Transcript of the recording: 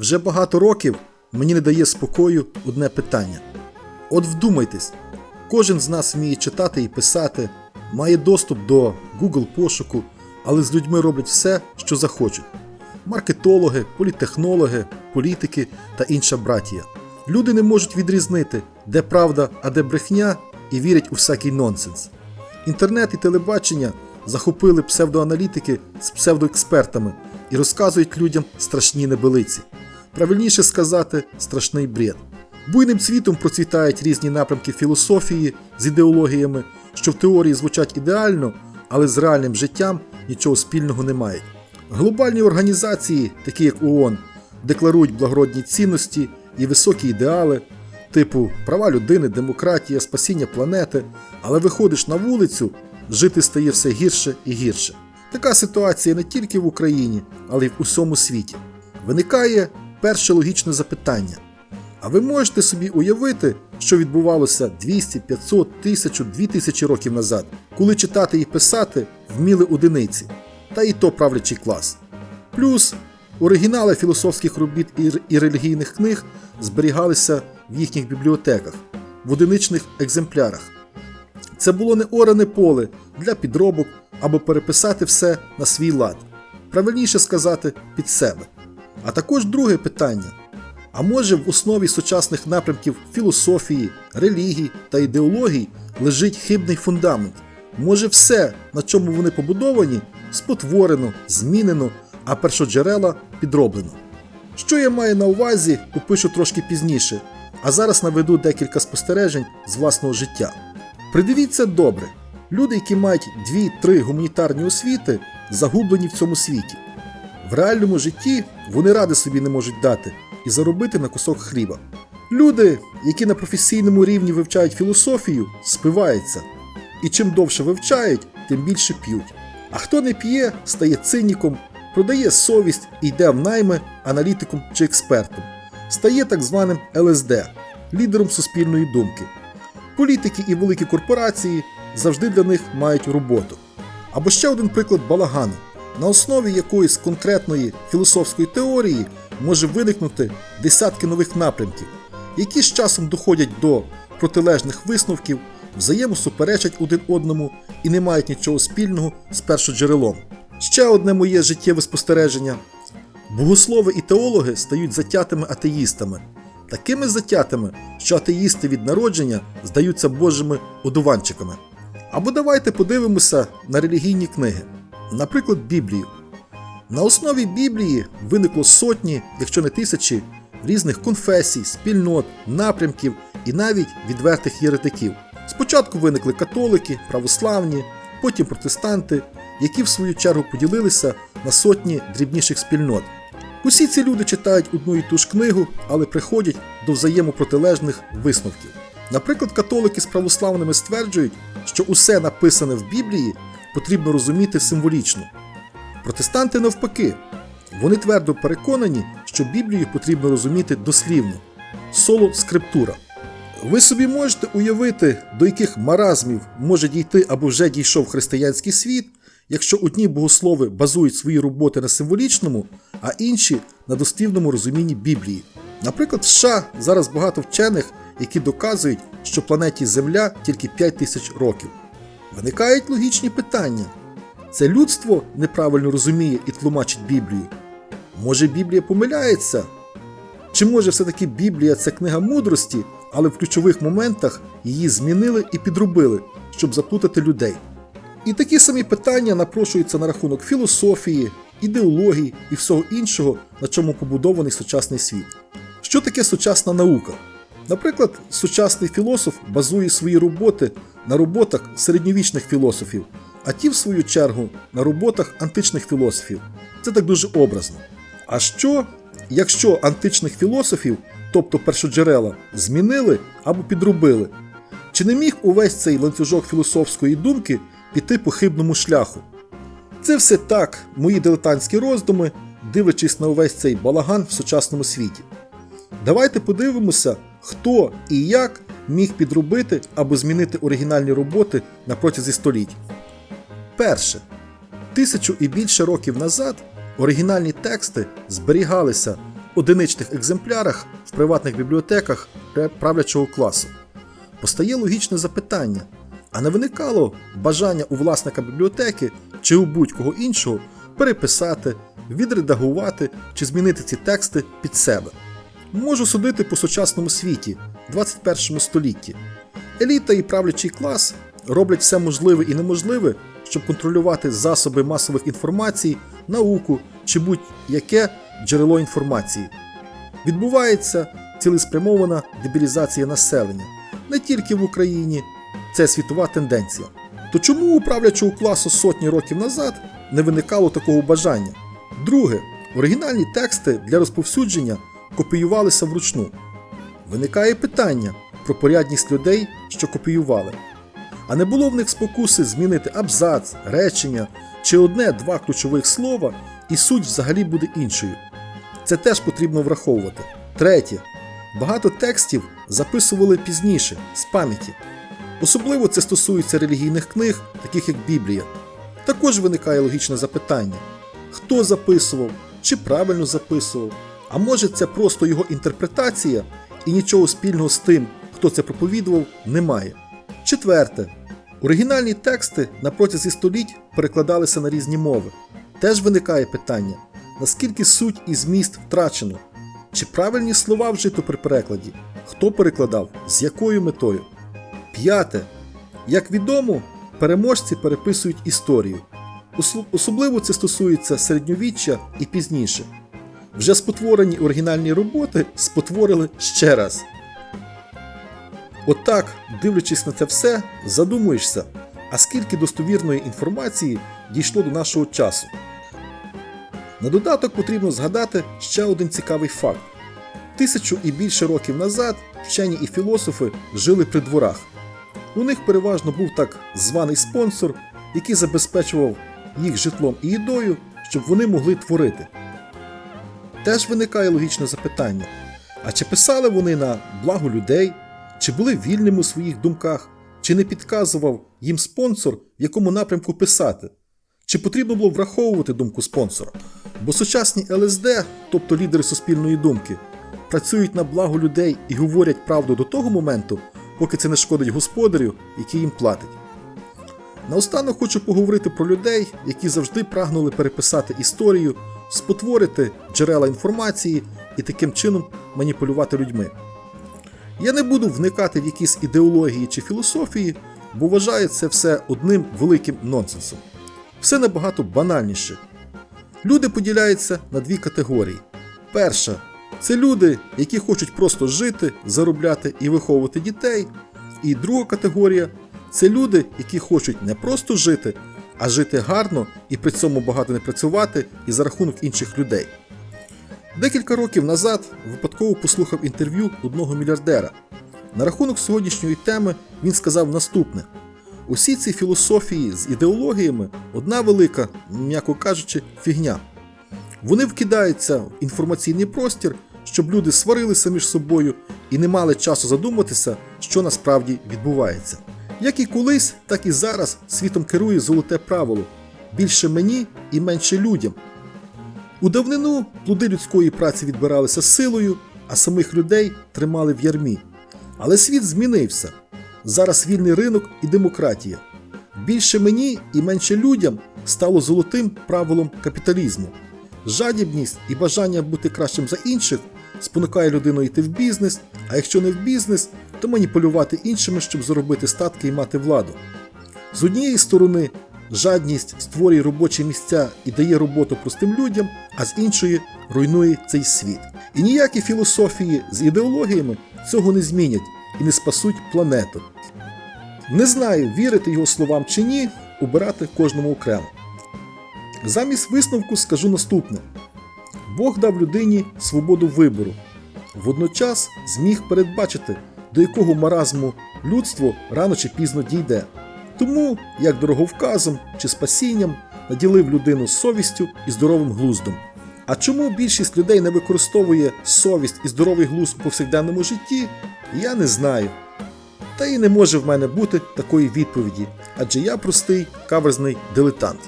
Вже багато років мені не дає спокою одне питання. От вдумайтесь, кожен з нас вміє читати і писати, має доступ до Google пошуку, але з людьми роблять все, що захочуть. Маркетологи, політехнологи, політики та інша братія. Люди не можуть відрізнити, де правда, а де брехня, і вірять у всякий нонсенс. Інтернет і телебачення захопили псевдоаналітики з псевдоекспертами і розказують людям страшні небелиці. Правильніше сказати, страшний бред. Буйним цвітом процвітають різні напрямки філософії з ідеологіями, що в теорії звучать ідеально, але з реальним життям нічого спільного не мають. Глобальні організації, такі як ООН, декларують благородні цінності і високі ідеали, типу права людини, демократія, спасіння планети, але виходиш на вулицю, жити стає все гірше і гірше. Така ситуація не тільки в Україні, але й в усьому світі. Виникає перше логічне запитання. А ви можете собі уявити, що відбувалося 200, 500, 1000, 2000 років назад, коли читати і писати вміли одиниці, та і то правлячий клас. Плюс оригінали філософських робіт і, релігійних книг зберігалися в їхніх бібліотеках, в одиничних екземплярах. Це було не оране поле для підробок або переписати все на свій лад, правильніше сказати, під себе. А також друге питання. А може в основі сучасних напрямків філософії, релігій та ідеологій лежить хибний фундамент? Може все, на чому вони побудовані, спотворено, змінено, а першоджерела підроблено? Що я маю на увазі, опишу трошки пізніше, а зараз наведу декілька спостережень з власного життя. Придивіться добре, люди, які мають 2-3 гуманітарні освіти, загублені в цьому світі. В реальному житті вони ради собі не можуть дати і заробити на кусок хліба. Люди, які на професійному рівні вивчають філософію, спиваються. І чим довше вивчають, тим більше п'ють. А хто не п'є, стає циніком, продає совість і йде в найми аналітиком чи експертом, стає так званим ЛСД лідером суспільної думки. Політики і великі корпорації завжди для них мають роботу. Або ще один приклад балагану, на основі якоїсь конкретної філософської теорії може виникнути десятки нових напрямків, які з часом доходять до протилежних висновків, взаємосуперечать один одному і не мають нічого спільного з першоджерелом. Ще одне моє життєве спостереження: богослови і теологи стають затятими атеїстами, такими затятими, що атеїсти від народження здаються божими одуванчиками. Або давайте подивимося на релігійні книги, наприклад, Біблію. На основі Біблії виникло сотні, якщо не тисячі, різних конфесій, спільнот, напрямків і навіть відвертих єретиків. Спочатку виникли католики, православні, потім протестанти, які в свою чергу поділилися на сотні дрібніших спільнот. Усі ці люди читають одну і ту ж книгу, але приходять до взаємопротилежних висновків. Наприклад, католики з православними стверджують, що усе написане в Біблії потрібно розуміти символічно. Протестанти навпаки, вони твердо переконані, що Біблію потрібно розуміти дослівно, соло скриптура. Ви собі можете уявити, до яких маразмів може дійти або вже дійшов християнський світ, якщо одні богослови базують свої роботи на символічному, а інші на дослівному розумінні Біблії. Наприклад, в США зараз багато вчених, які доказують, що планеті Земля тільки 5 тисяч років. Виникають логічні питання. Це людство неправильно розуміє і тлумачить Біблію. Може Біблія помиляється? Чи може все-таки Біблія це книга мудрості, але в ключових моментах її змінили і підробили, щоб заплутати людей? І такі самі питання напрошуються на рахунок філософії, ідеології і всього іншого, на чому побудований сучасний світ. Що таке сучасна наука? Наприклад, сучасний філософ базує свої роботи на роботах середньовічних філософів, а ті, в свою чергу, на роботах античних філософів. Це так дуже образно. А що, якщо античних філософів, тобто першоджерела, змінили або підробили? Чи не міг увесь цей ланцюжок філософської думки піти по хибному шляху? Це все так, мої дилетантські роздуми, дивлячись на увесь цей балаган в сучасному світі. Давайте подивимося, хто і як міг підробити або змінити оригінальні роботи на протязі століть. Перше. Тисячу і більше років назад оригінальні тексти зберігалися в одиничних екземплярах в приватних бібліотеках пра- правлячого класу. Постає логічне запитання: а не виникало бажання у власника бібліотеки чи у будь-кого іншого переписати, відредагувати чи змінити ці тексти під себе? Можу судити по сучасному світі, 21 столітті. Еліта і правлячий клас роблять все можливе і неможливе, щоб контролювати засоби масових інформацій, науку чи будь-яке джерело інформації. Відбувається цілеспрямована дебілізація населення не тільки в Україні, це світова тенденція. То чому у правлячого класу сотні років назад не виникало такого бажання? Друге, оригінальні тексти для розповсюдження копіювалися вручну. Виникає питання про порядність людей, що копіювали. А не було в них спокуси змінити абзац, речення чи одне-два ключових слова, і суть взагалі буде іншою. Це теж потрібно враховувати. Третє. Багато текстів записували пізніше, з пам'яті. Особливо це стосується релігійних книг, таких як Біблія. Також виникає логічне запитання: хто записував, чи правильно записував, а може це просто його інтерпретація і нічого спільного з тим, хто це проповідував, немає. Четверте. Оригінальні тексти на протязі століть перекладалися на різні мови. Теж виникає питання, наскільки суть і зміст втрачено, чи правильні слова вжито при перекладі, хто перекладав, з якою метою. П'яте. Як відомо, переможці переписують історію. Особливо це стосується середньовіччя і пізніше. Вже спотворені оригінальні роботи спотворили ще раз. Отак, дивлячись на це все, задумуєшся, а скільки достовірної інформації дійшло до нашого часу. На додаток потрібно згадати ще один цікавий факт: тисячу і більше років назад вчені і філософи жили при дворах. У них переважно був так званий спонсор, який забезпечував їх житлом і їдою, щоб вони могли творити. Теж виникає логічне запитання: а чи писали вони на благо людей, чи були вільними у своїх думках, чи не підказував їм спонсор, в якому напрямку писати? Чи потрібно було враховувати думку спонсора? Бо сучасні ЛСД, тобто лідери суспільної думки, працюють на благо людей і говорять правду до того моменту, поки це не шкодить господарю, який їм платить. Наостанок хочу поговорити про людей, які завжди прагнули переписати історію, спотворити джерела інформації і таким чином маніпулювати людьми. Я не буду вникати в якісь ідеології чи філософії, бо вважаю це все одним великим нонсенсом. Все набагато банальніше. Люди поділяються на дві категорії. Перша це люди, які хочуть просто жити, заробляти і виховувати дітей. І друга категорія це люди, які хочуть не просто жити, а жити гарно і при цьому багато не працювати і за рахунок інших людей. Декілька років назад випадково послухав інтерв'ю одного мільярдера. На рахунок сьогоднішньої теми він сказав наступне: усі ці філософії з ідеологіями одна велика, м'яко кажучи, фігня. Вони вкидаються в інформаційний простір, щоб люди сварилися між собою і не мали часу задуматися, що насправді відбувається. Як і колись, так і зараз світом керує золоте правило: більше мені і менше людям. У давнину плоди людської праці відбиралися силою, а самих людей тримали в ярмі. Але світ змінився. Зараз вільний ринок і демократія. Більше мені і менше людям стало золотим правилом капіталізму. Жадібність і бажання бути кращим за інших спонукає людину йти в бізнес, а якщо не в бізнес, то маніпулювати іншими, щоб заробити статки і мати владу. З однієї сторони, жадність створює робочі місця і дає роботу простим людям, а з іншої руйнує цей світ. І ніякі філософії з ідеологіями цього не змінять і не спасуть планету. Не знаю, вірити його словам чи ні, обирати кожному окремо. Замість висновку скажу наступне: Бог дав людині свободу вибору, водночас зміг передбачити, до якого маразму людство рано чи пізно дійде. Тому, як дороговказом чи спасінням, наділив людину совістю і здоровим глуздом. А чому більшість людей не використовує совість і здоровий глузд у повсякденному житті, я не знаю. Та і не може в мене бути такої відповіді, адже я простий каверзний дилетант.